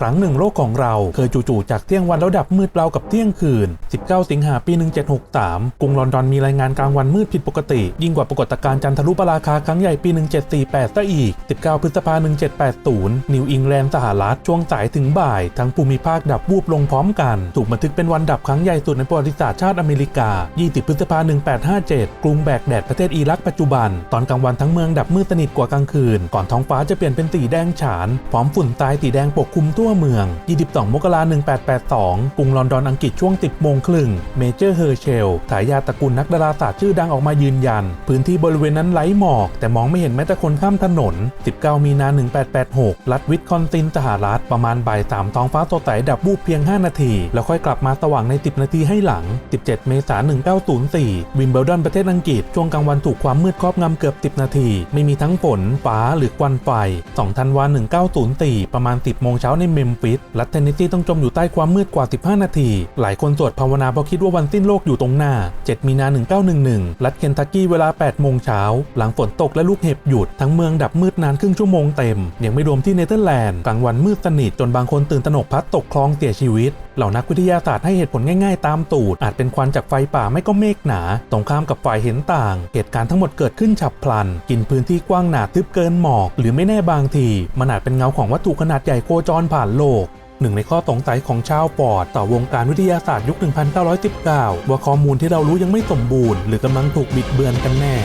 ครั้งหนึ่งโลกของเราเคยจู่ๆจากเที่ยงวันแล้วดับมืดรากับเที่ยงคืน 19 สิงหาปี 1763 กรุงลอนดอนมีรายงานกลางวันมืดผิดปกติ ยิ่งกว่าปรากฏการณ์จันทรุปราคาครั้งใหญ่ปี 1748ซะอีก 19 พฤษภาคม1780 นิวอิงแลนด์สหรัฐช่วงสายถึงบ่าย ทั้งภูมิภาคดับวูบลงพร้อมกัน ถูกบันทึกเป็นวันดับครั้งใหญ่สุดในประวัติศาสตร์ชาติอเมริกา 20 พฤษภาคม1857 กรุงแบกแดดประเทศอิรักปัจจุบัน ตอนกลางวันทั้งเมืองดับมืดสนิทกว่ากลางคืน ก่อนท้องฟ้าจะเปลี่ยนเป็นสีแดงฉาน พร้อมฝุ่นทรายสีแดงปกคลุมทั่วเมือง 22 มกราคม 1882 กรุงลอนดอนอังกฤษช่วง 10 โมงครึ่ง เมเจอร์เฮอร์เชลทายาตระกูลนักดาราศาสตร์ชื่อดังออกมายืนยัน พื้นที่บริเวณนั้นไร้หมอก แต่มองไม่เห็นแม้แต่คนข้ามถนน 19 มีนา 1886 รัฐวิสคอนซินสหรัฐ ประมาณบ่ายสามท้องฟ้าสดใสดับวูบเพียง 5 นาที แล้วค่อยกลับมาสว่างใน 10 นาทีให้หลัง 17 เมษายน 1904 วิมเบลดอนประเทศอังกฤษ ช่วงกลางวันถูกความมืดครอบงำเกือบ 10 นาที ไม่มีทั้งฝนฟ้าหรือควันไฟ2ธันวาคม1904 ประมาณ 10 โมงเช้าในเมมฟิสรัฐเทนเนสซีต้องจมอยู่ใต้ความมืดกว่า 15 นาที หลายคนสวดภาวนาเพราะคิดว่าวันสิ้นโลกอยู่ตรงหน้า 7 มีนา 1911 รัฐเคนทักกี้เวลา 8 โมงเช้า หลังฝนตกและลูกเห็บหยุด ทั้งเมืองดับมืดนานครึ่งชั่วโมงเต็ม ยังไม่รวมที่เนเธอร์แลนด์กลางวันมืดสนิทจนบางคนตื่นตระหนกพลัดตกคลองเสียชีวิต เหล่านักวิทยาศาสตร์ให้เหตุผลง่ายๆ ตามตูด อาจเป็นควันจากไฟป่าไม่ก็เมฆหนา ตรงข้ามกับฝ่ายเห็นต่าง เหตุการณ์ทั้งหมดเกิดขึ้นฉับพลัน กินพื้นที่กว้างหนาทึบเกินหมอก หรือไม่แน่บางที มันอาจเป็นเงาของวัตถุขนาดใหญ่โคจรผ่านโลกหนึ่งในข้อสงสัยของชาวปอดต่อวงการวิทยาศาสตร์ยุค 1919 ว่าข้อมูลที่เรารู้ยังไม่สมบูรณ์ หรือกำลังถูกบิดเบือนกันแน่